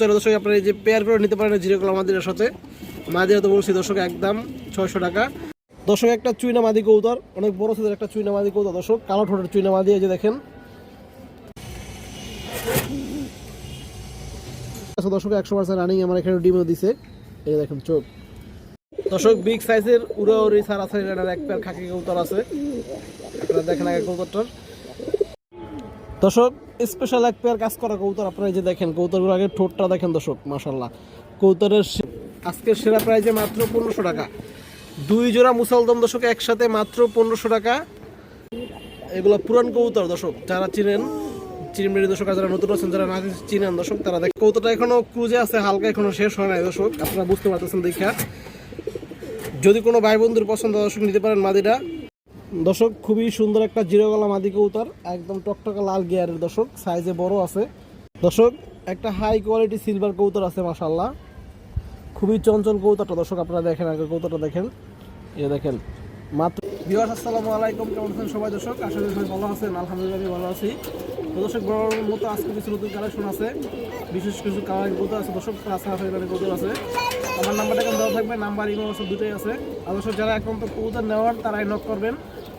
চলো দর্শক, আপনারা এই যে পেয়ার করে নিতে পারেন জিরো কলা সাথে। মাদিরা তো বলছি, দর্শক, একদম ছয়শো টাকা। দর্শক, একটা চুইনা মাদি কৌতার অনেক বড় সাইজের একটা চুইনা মাদি কৌতা দর্শক, কালো ঠোঁটের চুইনা মাদি, এই যে দেখেন। আচ্ছা দর্শক, একশো পার্সেন্ট রানিং আমার এখানে ডিমও দিছে। এই দেখেন, চোখ। দর্শক বিগ সাইজের উড়ে উড়ি সারা সারি এক পেয়ার খাকি কৌতার আছে। আপনারা দেখেন আগে কৌতারটার দর্শক স্পেশাল এক পেয়ার কাজ করা কৌতর আপনারা যে দেখেন কৌতরগুলো আগে ঠোঁটটা দেখেন দর্শক মাশাল্লাহ কৌতরের আজকের সেরা প্রাইজে মাত্র পনেরোশো টাকা। দুই জোড়া মুসলদম দর্শক একসাথে মাত্র পনেরোশো টাকা। এগুলো পুরান কৌতর দর্শক, যারা চিনেন, চিনবেন দর্শক যারা নতুন আছেন, যারা না চিনেন দর্শক, তারা দেখ কৌতরটা এখনও ক্রুজে আছে, হালকা এখনও শেষ হয় নাই দর্শক, আপনারা বুঝতে পারতেছেন দেখা। যদি কোনো ভাই বন্ধুর পছন্দ দর্শক, নিতে পারেন মাদিটা দর্শক, খুবই সুন্দর একটা জিরো গলা মাদি কবুতর, একদম টকটকা লাল গিয়ারের দর্শক সাইজে বড় আছে। দর্শক, একটা হাই কোয়ালিটি সিলভার কবুতর আছে মাশাল্লাহ খুবই চঞ্চল কবুতরটা, দর্শক, আপনারা দেখেন আগে কবুতরটা দেখেন। এ দেখেন, মাত্র ভিউয়ার্স আসসালামু আলাইকুম, কেমন আছেন সবাই দর্শক? করি সবাই ভালো আছেন, আলহামদুলিল্লাহ ভালো আছি। তো দর্শক, বড় মতো আজকে কিছু নতুন কালেকশন আছে। বিশেষ কিছু কালার কবুতর আছে, দর্শক হাফ কবুতর আছে। আমার নাম্বারটা এখন দেওয়া থাকবে, নাম্বার ইমো আছে দুটোই আছে। আর দর্শক, যারা এখন তো নেওয়ার, তারাই নক করবেন।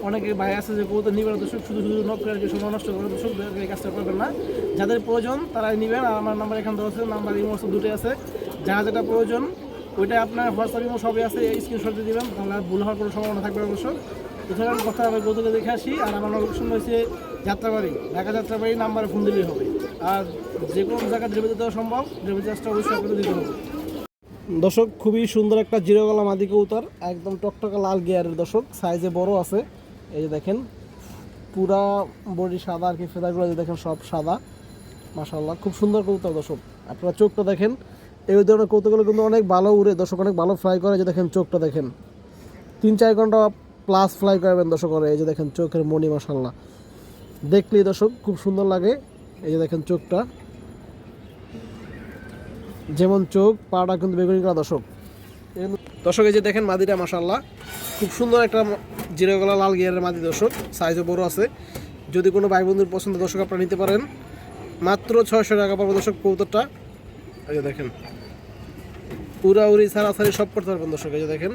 অনেকে ভাই আছে যে কবুতর নিবেন দর্শক শুধু শুধু নক করে সময় নষ্ট করে দর্শক এই কাজটা করবেন না। যাদের প্রয়োজন তারাই নেবেন, আর আমার নাম্বার এখানে দেওয়া আছে নাম্বার ইমো আছে দুটোই আছে। যারা যেটা প্রয়োজন, ওইটা আপনার হোয়াটসঅ্যাপ ইমো সবই আছে, এই স্ক্রিনশট দিয়ে দিবেন, তাহলে ভুল হওয়ার কোনো সম্ভাবনা থাকবে অবশ্য। এছাড়া কথা আমি গৌতকে দেখে আসি, আর আমার লোকেশন হয়েছে যাত্রাবাড়ি, ঢাকা যাত্রাবাড়ি নাম্বারে ফোন দিলেই হবে। আর যে কোনো জায়গায় ডেলিভারি দেওয়া সম্ভব ডেলিভারি চার্জটা অবশ্যই আপনাদের দিতে হবে। দর্শক, খুবই সুন্দর একটা জিরো গলা মাদি কবুতর, একদম টকটকা লাল গিয়ারের দর্শক সাইজে বড় আছে। এই যে দেখেন, পুরা বডি সাদা আর কি ফেদারগুলো যে দেখেন সব সাদা। মাশাল্লাহ খুব সুন্দর কবুতর দর্শক। আপনারা চোখটা দেখেন, এই ধরনের কৌতুকগুলো কিন্তু অনেক ভালো উড়ে, দর্শক অনেক ভালো ফ্লাই করে যে দেখেন চোখটা দেখেন। তিন চার ঘণ্টা প্লাস ফ্লাই করবেন দর্শক এই যে দেখেন চোখের মনি মাশাল্লাহ দেখলেই দর্শক খুব সুন্দর লাগে, এই যে দেখেন চোখটা। যেমন চোখ, পাটা কিন্তু বেগুনি করা দর্শক। দর্শক, এই যে দেখেন মাদিটা মাশাল্লাহ খুব সুন্দর একটা জিরো গলা লাল গিয়ারের মাদি, দর্শক। সাইজও বড় আছে। যদি কোনো ভাই বন্ধুর পছন্দ, দর্শক, আপনারা নিতে পারেন। মাত্র ছয়শো টাকা পাবো দর্শক কৌতরটা এই যে দেখেন। পুরা উড়ি সারাসারি সব করতে পারবেন, দর্শক, এই যে দেখেন।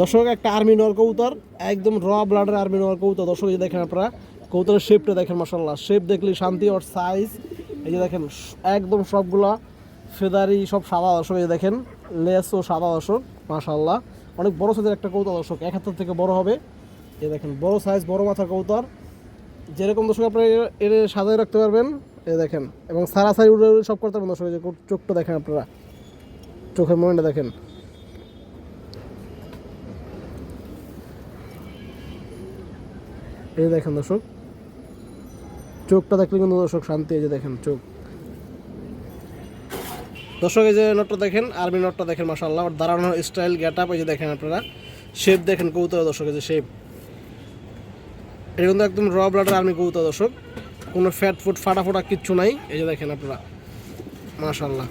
দর্শক, একটা আর্মি নর কৌতর একদম র ব্লাডের আর্মি নর কৌতর দর্শক দেখেন আপনারা। কৌতরের শেপটা দেখেন মাসাল্লাহ শেপ দেখলে শান্তি, ওর সাইজ এই যে দেখেন, একদম সবগুলা ফেদারি, সব সাদা দর্শক, এই যে দেখেন, লেস ও সাদা দর্শক মাশাল্লাহ অনেক বড় সাইজের একটা কবুতর দর্শক, এক হাতের থেকে বড় হবে। এই দেখেন, বড় সাইজ বড় মাথার কৌতার যেরকম দর্শক আপনারা এর- সাজায় রাখতে পারবেন এ দেখেন, এবং সারা সারি উড়ে উড়ে সব করতে পারবেন দর্শক যে চোখটা দেখেন আপনারা। চোখের মনটা দেখেন। এই দেখেন দর্শক চোখটা দেখলে কিন্তু দর্শক শান্তি, এই যে দেখেন চোখ। দর্শক, এই যে নটটা দেখেন আর্মি নটটা দেখেন মাসাল্লাহ দাঁড়ানোর স্টাইল গেট আপ এই যে দেখেন আপনারা। শেপ দেখেন কৌতুক দর্শক, এই যে শেপ এটা কিন্তু একদম র ব্লাডের আর্মি কৌতুক দর্শক। কোনো ফ্যাট ফুট ফাটা ফোটা কিচ্ছু নাই, এই যে দেখেন আপনারা। মাশাল্লাহ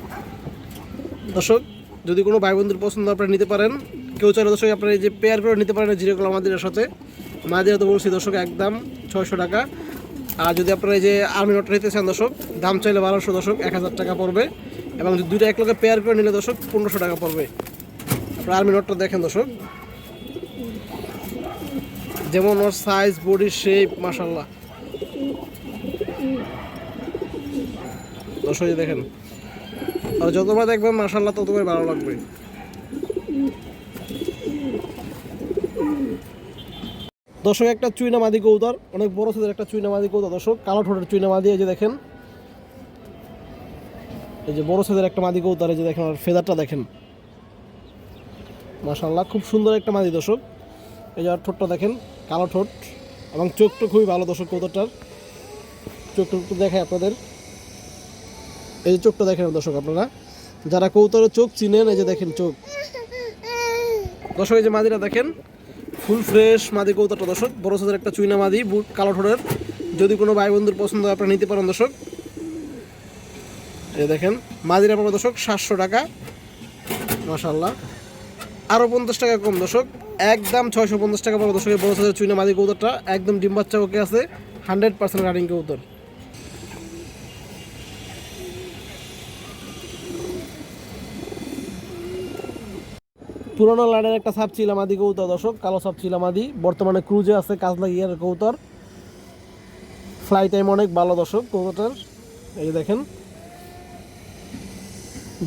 দর্শক, যদি কোনো ভাই বন্ধুর পছন্দ, আপনারা নিতে পারেন। কেউ চাইলে দর্শক, আপনারা এই যে পেয়ার করে নিতে পারেন, জিরো কলা মাদিরার সাথে। মাদিরা তো বলছি দর্শক, একদম ছয়শো টাকা। আর যদি আপনারা এই যে আর্মি নোট নিতে চান দর্শক, দাম চাইলে বারোশো দর্শক, এক হাজার টাকা পড়বে। এবং যদি দুইটা এক লগে পেয়ার করে নিলে দর্শক, পনেরোশো টাকা পড়বে। আপনারা আর্মি নোটটা দেখেন দর্শক। যেমন ওর সাইজ বডি শেপ মাসাল্লাহ দর্শক দেখেন। আর যতবার দেখবেন মাসাল্লাহ ততবার ভালো লাগবে। দর্শক, একটা চুইনা মাদি কৌতর, অনেক বড় সাইজের একটা চুইনা মাদি কৌতর দর্শক, কালো ঠোঁটের চুইনা মাদি এই যে দেখেন। এই যে বড় সাইজের একটা মাদি কৌতর, এই যে দেখেন, আর ফেদারটা দেখেন। মাশাল্লাহ খুব সুন্দর একটা মাদি দর্শক। এই যে আর ঠোঁটটা দেখেন, কালো ঠোঁট এবং চোখটা খুবই ভালো দর্শক কৌতরটার। চোখটা একটু দেখায় আপনাদের। এই যে চোখটা দেখেন দর্শক আপনারা। যারা কৌতরের চোখ চিনেন, এই যে দেখেন চোখ। দর্শক, এই যে মাদিরা দেখেন। ফুল ফ্রেশ মাদি কৌতাটা দর্শক। বড় সাইজের একটা চুইনা মাদি, বুট, কালো ঠোঁটের। যদি কোনো ভাই বন্ধুর পছন্দ আপনারা নিতে পারেন দর্শক। এই দেখেন, মাদির আপনার দর্শক, সাতশো টাকা। মাসাল্লাহ আরও পঞ্চাশ টাকা কম দর্শক। একদম ছয়শো পঞ্চাশ টাকা পাবো দর্শক, এই বড় সাইজের চুইনা মাদি কৌতারটা একদম ডিম বাচ্চা ওকে আছে, হান্ড্রেড পার্সেন্ট রানিং কবুতর। পুরোনো লাইনের একটা সাপ চিলামাদি কৌতর, দর্শক, কালো সাপ চিলামাদি বর্তমানে ক্রুজে আছে কাজলা ইয়ার কবুতর ফ্লাই টাইম অনেক ভালো দর্শক কবুতর এই দেখেন।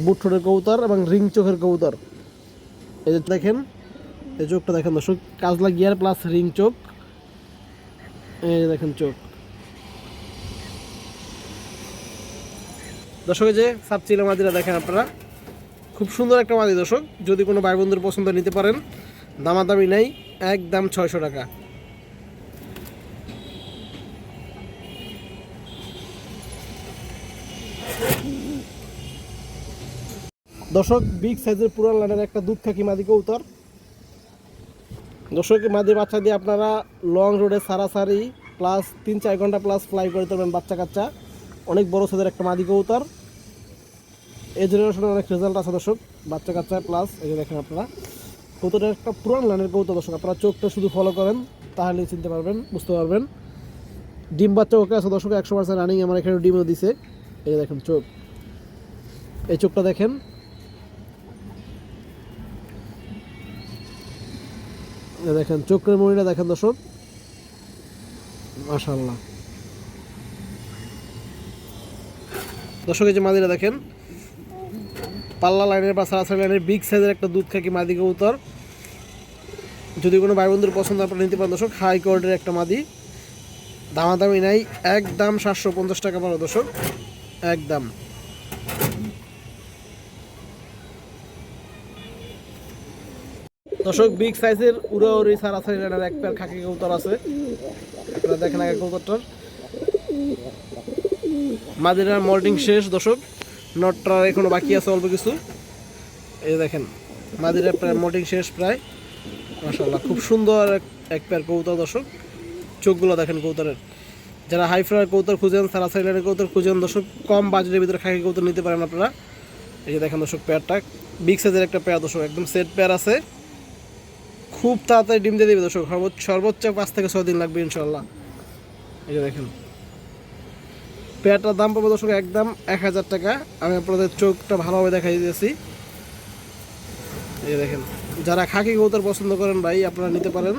বুট কৌতর এবং রিং চোখের কৌতর। এই যে দেখেন, এই চোখটা দেখেন দর্শক, কাজলা গিয়ার প্লাস রিং চোখ। এই দেখেন চোখ। দর্শক যে সাপ চিলামাদিরা দেখেন আপনারা। খুব সুন্দর একটা মাদি দর্শক। যদি কোনো ভাই বন্ধুর পছন্দ নিতে পারেন, দামাদামি নেই, একদম ছয়শো টাকা। দর্শক বিগ সাইজের পুরান লাইনের একটা দুধ খাকি মাদি কৌতর দর্শক মাদি বাচ্চা দিয়ে আপনারা লং রোডে সারাসারি প্লাস তিন চার ঘণ্টা প্লাস ফ্লাই করে তুলবেন বাচ্চা কাচ্চা অনেক বড় সাইজের একটা মাদি কৌতর এই জেনারেশনের অনেক রেজাল্ট আছে দর্শক। বাচ্চা কাচ্চা প্লাস এই যে দেখেন আপনারা। কৌতটা একটা পুরান লাইনের কৌতো দর্শক, আপনারা চোখটা শুধু ফলো করেন, তাহলেই চিনতে পারবেন, বুঝতে পারবেন। ডিম বাচ্চা ওকে আছে দর্শক, একশো পার্সেন্ট রানিং আমার এখানে ডিমও দিছে। এই যে দেখেন চোখ। এই চোখটা দেখেন। দেখেন, চোখের মনিটা দেখেন দর্শক। মাশাল্লাহ দর্শক, এই যে মাদিরা দেখেন। পাল্লা লাইনের বা সারাসারি লাইনের বিগ সাইজের একটা দুধ খাকি মাদি কবুতর। যদি কোনো ভাই বন্ধুর পছন্দ আপনারা নিতে পারেন দর্শক হাই কোয়ালিটির একটা মাদি। দামাদামি নাই, একদম সাতশো পঞ্চাশ টাকা পড়ো দর্শক, একদম। দর্শক বিগ সাইজের উড়া উড়ি সারাসারি লাইনের এক পেয়ার খাকি কবুতর আছে। আপনারা দেখেন আগে কবুতরটার। মাদিরার মল্টিং শেষ দর্শক। নটটা এখনও বাকি আছে অল্প কিছু। এই দেখেন, মাদিরার প্রায় মল্টিং শেষ প্রায়। মাশাল্লাহ খুব সুন্দর এক- পেয়ার কবুতর দর্শক। চোখগুলো দেখেন কবুতরের। যারা হাই ফ্লার কবুতর খুঁজেন সারাসারি লাইনের কবুতর খুঁজেন দর্শক, কম বাজেটের ভিতরে খাকি কবুতর নিতে পারেন আপনারা। এই যে দেখেন দর্শক পেয়ারটা বিগ সাইজের একটা পেয়ার দর্শক, একদম সেট পেয়ার আছে। খুব তাড়াতাড়ি ডিম দিয়ে দেবে দর্শক, সর্বোচ্চ পাঁচ থেকে ছয় দিন লাগবে ইনশাল্লাহ এই যে দেখেন পেয়ারটার দাম পাবো দর্শক একদম এক হাজার টাকা। আমি আপনাদের চোখটা ভালোভাবে দেখাই দিয়েছি। এই দেখেন, যারা খাকি কবুতর পছন্দ করেন ভাই, আপনারা নিতে পারেন।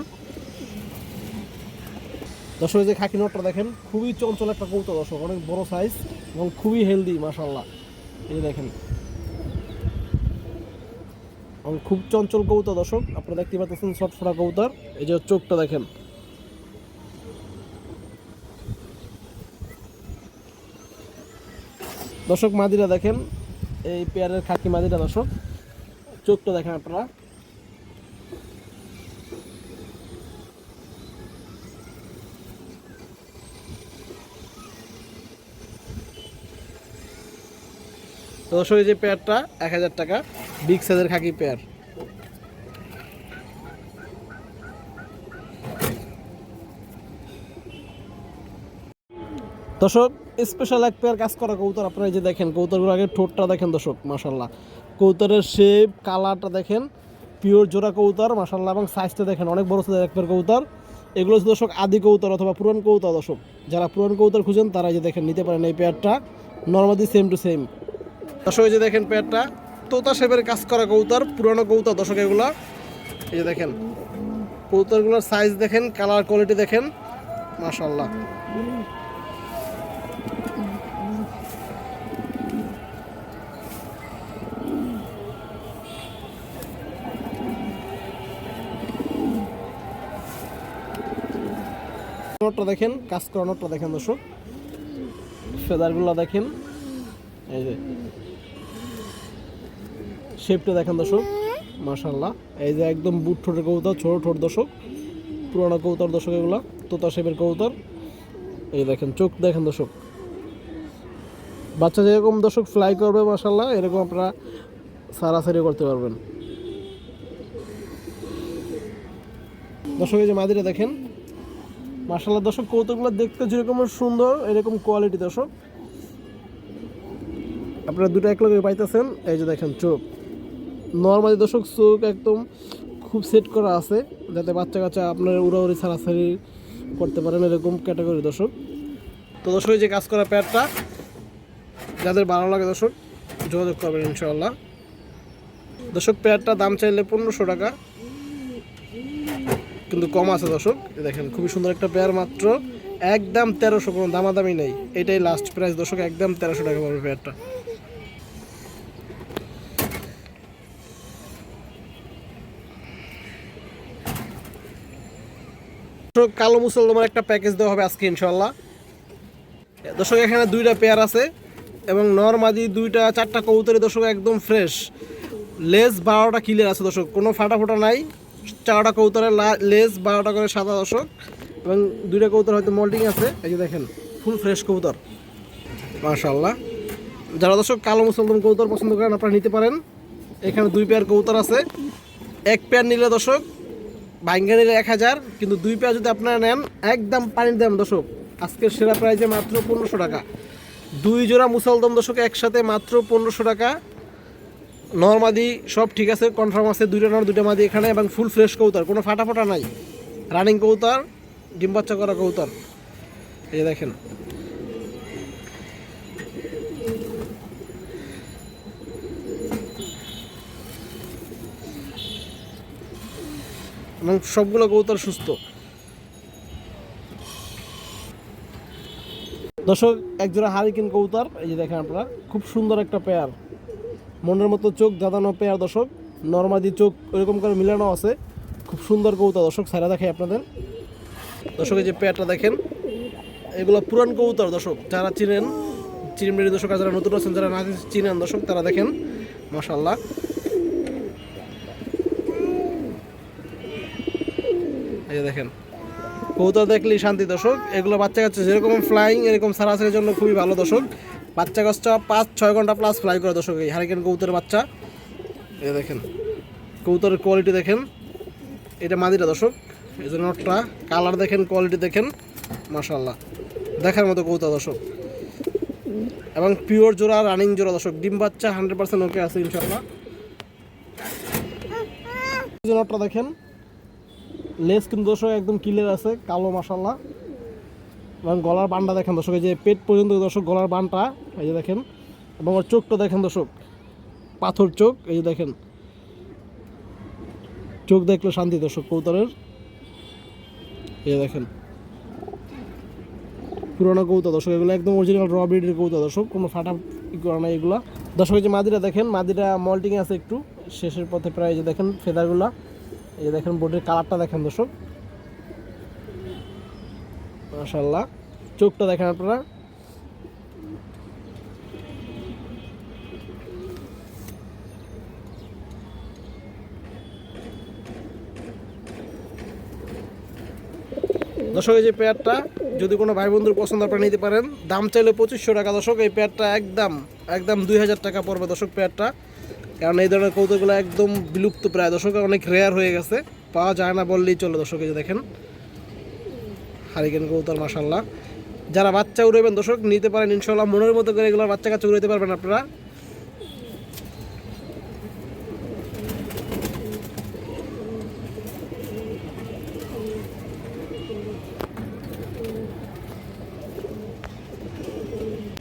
দর্শক যে খাকি নটটা দেখেন, খুবই চঞ্চল একটা কবুতর দর্শক, অনেক বড় সাইজ এবং খুবই হেলদি মাশাল্লাহ এই দেখেন, এবং খুব চঞ্চল কবুতর দর্শক, আপনারা দেখতে পাচ্ছেন শর্ট ফোটা কবুতর। এই যে চোখটা দেখেন দর্শক, মাদিরা দেখেন, এই পেয়ারের খাকি মাদিরা দর্শক। চোখটা দেখেন আপনারা। দর্শক, এই যে পেয়ারটা, এক হাজার টাকা বিগ সাইজের খাকি পেয়ার। দর্শক স্পেশাল এক পেয়ার কাজ করা কৌতর আপনারা এই যে দেখেন কৌতরগুলো আগে ঠোঁটটা দেখেন দর্শক মাশাল্লাহ কৌতরের শেপ কালারটা দেখেন পিওর জোড়া কৌতর মাশাল্লাহ এবং সাইজটা দেখেন, অনেক বড় সাইজের এক পেয়ার কৌতর এগুলো হচ্ছে দর্শক, আদি কৌতর অথবা পুরান কৌতর দর্শক। যারা পুরান কৌতর খুঁজেন, তারা এই যে দেখেন, নিতে পারেন এই পেয়ারটা নর্মালি সেম টু সেম দর্শক, এই যে দেখেন পেয়ারটা তোতা শেপের কাজ করা কৌতর পুরানো কৌতর দর্শক এগুলো। এই যে দেখেন কৌতরগুলোর সাইজ দেখেন কালার কোয়ালিটি দেখেন মাশাল্লাহ নোটটা দেখেন কাজ করা নোটটা দেখেন দর্শক। ফেদারগুলো দেখেন, এই যে। শেপটা দেখেন দর্শক মাশাল্লাহ এই যে একদম বুট ঠোঁটের কবুতর, ছোট ঠোঁট দর্শক, পুরোনো কবুতর দর্শক এগুলো, তোতা শেপের কবুতর। এই দেখেন, চোখ দেখেন দর্শক। বাচ্চা যেরকম দর্শক ফ্লাই করবে মাশাল্লাহ এরকম আপনারা সারাসারি করতে পারবেন। দর্শক, এই যে মাদিরা দেখেন মার্শাল্লাহ দর্শক, কৌতুকগুলো দেখতে যেরকম সুন্দর, এরকম কোয়ালিটি দর্শক। আপনারা দুটো এক লগে পাইতেছেন, এই যে দেখেন চোখ। নর্মালি দর্শক, চোখ একদম খুব সেট করা আছে, যাতে বাচ্চা কাচ্চা আপনার উড়াউড়ি, ছাড়াছাড়ি করতে পারেন এরকম ক্যাটাগরি দর্শক। তো দর্শক যে কাজ করা প্যাডটা যাদের ভালো লাগে দর্শক, যোগাযোগ করবেন ইনশাআল্লাহ। দর্শক প্যাডটা দাম চাইলে পনেরোশো টাকা কিন্তু কম আছে দর্শক। দেখেন, খুবই সুন্দর একটা পেয়ার মাত্র। একদম তেরোশো, কোনো দামাদামি নেই। এটাই লাস্ট প্রাইস দর্শক, একদম তেরোশো টাকা পড়বে পেয়ারটা কালো মুসলমানের একটা প্যাকেজ দেওয়া হবে আজকে ইনশাল্লাহ দর্শক, এখানে দুইটা পেয়ার আছে এবং নর্মাদি দুইটা, চারটা কবুতরের দর্শক একদম ফ্রেশ লেস বারোটা ক্লিয়ার আছে দর্শক, কোনো ফাটা ফোটা নাই। চারটা কবুতরের লা- লেস বারোটা করে সাদা দশক এবং দুইটা কবুতর হয়তো মোল্ডিং আছে। এই যে দেখেন ফুল ফ্রেশ কবুতর। মাশাল্লাহ যারা দর্শক কালো মুসলমান কবুতর পছন্দ করেন, আপনারা নিতে পারেন। এখানে দুই পেয়ার কবুতর আছে। এক পেয়ার নিলে দর্শক ভাঙ্গা নিলে এক হাজার, কিন্তু দুই পেয়ার যদি আপনারা নেন, একদম পানির দাম দর্শক। আজকের সেরা প্রাইজে মাত্র পনেরোশো টাকা। দুই জোড়া মুসলদম দর্শক একসাথে মাত্র পনেরোশো টাকা। নর্মাদি সব ঠিক আছে কনফার্ম আছে, দুইটা নর, দুইটা মাদি এখানে এবং ফুল ফ্রেশ কৌতার, কোনো ফাটা ফাটা নাই। রানিং কৌতার, ডিম বাচ্চা করা কৌতার। এই দেখেন। এবং সবগুলো কৌতার সুস্থ। দর্শক, একজোড়া হারিকেন কৌতার, এই যে দেখেন আপনারা, খুব সুন্দর একটা পেয়ার মনের মতো চোখ দাদানো পেয়ার দর্শক, নর্মাদি চোখ ওরকম করে মিলানো আছে। খুব সুন্দর কৌতা দর্শক সারা দেখে আপনাদের। দর্শকের যে পেয়ারটা দেখেন, এগুলো পুরান কৌতার দর্শক, যারা চিনেন চিনমেরি দর্শক যারা নতুন আছেন, যারা না চিনেন দর্শক, তারা দেখেন মাশাল্লাহ এই দেখেন কৌতা দেখলেই শান্তি দর্শক, এগুলো বাচ্চা কাচ্চা যেরকম ফ্লাইং এরকম সারাসারির জন্য খুবই ভালো দর্শক। বাচ্চা কাচ্চা পাঁচ, ছয় ঘণ্টা প্লাস ফ্লাই করে দর্শক, এই হারিকেন কৌতার বাচ্চা। এই দেখেন কৌতারের কোয়ালিটি দেখেন। এটা মাদিটা দর্শক, এই যে নটটা কালার দেখেন কোয়ালিটি দেখেন মাশাল্লাহ দেখার মতো কৌতা দর্শক। এবং পিওর জোড়া রানিং জোড়া দর্শক, ডিম বাচ্চা হান্ড্রেড পার্সেন্ট ওকে আছে ইনশাল্লাহ নটটা দেখেন, লেস কিন্তু দর্শক একদম ক্লিয়ার আছে, কালো মাসাল্লাহ এবং গলার বানটা দেখেন দর্শক, এই যে পেট পর্যন্ত দর্শক গলার বানটা, এই যে দেখেন, এবং ওর চোখটা দেখেন দর্শক, পাথর চোখ, এই যে দেখেন। চোখ দেখলে শান্তি দর্শক কৌতরের এই দেখেন, পুরোনো কৌতা দর্শক, এগুলো একদম অরিজিনাল র ব্রিডের কৌতা দর্শক, কোনো ফাটা করা নাই এগুলো। দর্শক যে মাদিরা দেখেন, মাদিরা মল্টিং আছে একটু, শেষের পথে প্রায় এই যে দেখেন ফেদারগুলা এই যে দেখেন বোর্ডের কালারটা দেখেন দর্শক। মাশাল্লাহ চোখটা দেখেন আপনারা। দর্শক, এই যে পেয়ারটা, যদি কোনো ভাই বন্ধুর পছন্দ আপনারা নিতে পারেন, দাম চাইলে পঁচিশশো টাকা। দর্শক, এই পেয়ারটা একদম একদম দুই হাজার টাকা পড়বে দর্শক পেয়ারটা। কারণ এই ধরনের কৌতুকগুলো একদম বিলুপ্ত প্রায়। দর্শক, অনেক রেয়ার হয়ে গেছে। পাওয়া যায় না বললেই চলে দর্শক, এই যে দেখেন। হারিকেন কৌতর মাসাল্লাহ যারা বাচ্চা উড়াবেন দর্শক, নিতে পারেন ইনশাল্লাহ মনের মতো করে এগুলো বাচ্চা কাচ্চা উড়াইতে পারবেন আপনারা।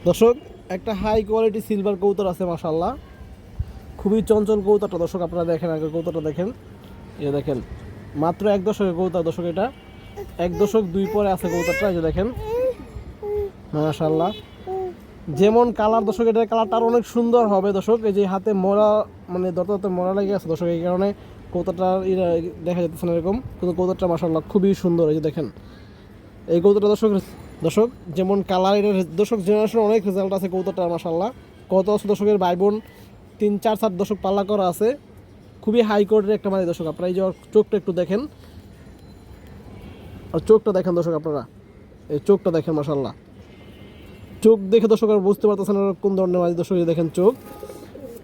দর্শক, একটা হাই কোয়ালিটি সিলভার কৌতর আছে মাসাল্লাহ খুবই চঞ্চল কৌতাটা দর্শক, আপনারা দেখেন আগে কৌতাটা দেখেন। এই দেখেন, মাত্র এক দশকের কৌতা দর্শক, এটা। এক দশক দুই পরে আছে কৌতাটা এই যে দেখেন। মাশাল্লাহ যেমন কালার, দর্শক, এটার কালারটা অনেক সুন্দর হবে, দর্শক। এই যে হাতে মোড়া মানে দরদাতে মোড়া লেগে আছে, দর্শক, এই কারণে কৌতাটা দেখা যাচ্ছে না এরকম, কিন্তু কৌতাটা মাশাল্লাহ খুবই সুন্দর, এই যে দেখেন। এই কৌতাটা দর্শক দর্শক, যেমন কালার, এটার দর্শক জেনারেশন অনেক রেজাল্ট আছে কৌতাটা মাশাল্লাহ কত আছে, দর্শকের ভাই বোন তিন, চার, সাত দশক পাল্লা করা আছে। খুবই হাই কোর্টের একটা মানে দর্শক, আপনারা এই যে চোখটা একটু দেখেন। আর চোখটা দেখেন দর্শক আপনারা। এই চোখটা দেখেন মাসাল্লাহ চোখ দেখে দর্শক আর বুঝতে পারতেছেন কোন ধরনের মাঝে দর্শক দেখেন চোখ।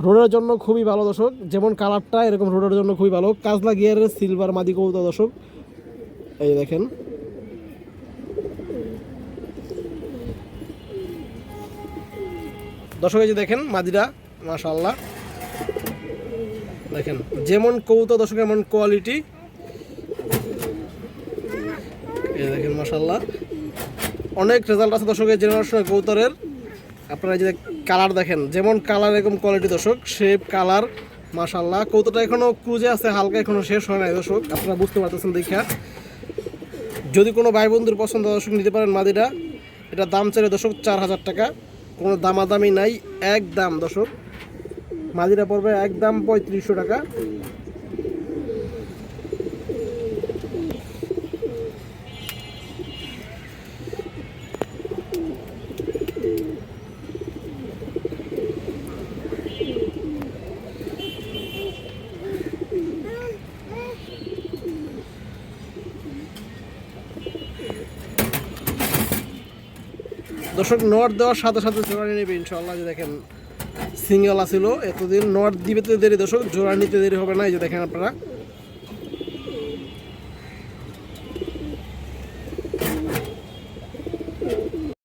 রোডের জন্য খুবই ভালো দর্শক, যেমন কালারটা এরকম রোডের জন্য খুবই ভালো। কাজলা গিয়ারের সিলভার মাদি কৌতা দর্শক, এই দেখেন। দর্শক এই যে দেখেন মাদিরা মাশাল্লাহ দেখেন, যেমন কৌতা দর্শক, এমন কোয়ালিটি এ দেখেন মাসাল্লাহ অনেক রেজাল্ট আছে দর্শকের জেনারেশনের কৌতরের আপনারা যে কালার দেখেন, যেমন কালার এরকম কোয়ালিটি দর্শক শেপ কালার মাসাল্লাহ কৌতরটা এখনও ক্রুজে আছে, হালকা এখনও শেষ হয় নাই দর্শক, আপনারা বুঝতে পারতেছেন, দেখা। যদি কোনো ভাই বন্ধুর পছন্দ দর্শক, নিতে পারেন মাদিটা এটা দাম চাইলে দর্শক চার হাজার টাকা। কোনো দামাদামি নাই এক দাম দর্শক। মাদিটা পড়বে একদম পঁয়ত্রিশশো টাকা। দর্শক, নট দেওয়ার সাথে সাথে জোড়া নিয়ে নেবে ইনশাল্লাহ যে দেখেন, সিঙ্গেল আছিল, এতদিন নট দিবে তো দেরি। দর্শক, জোড়া নিতে দেরি হবে না, এই যে দেখেন আপনারা।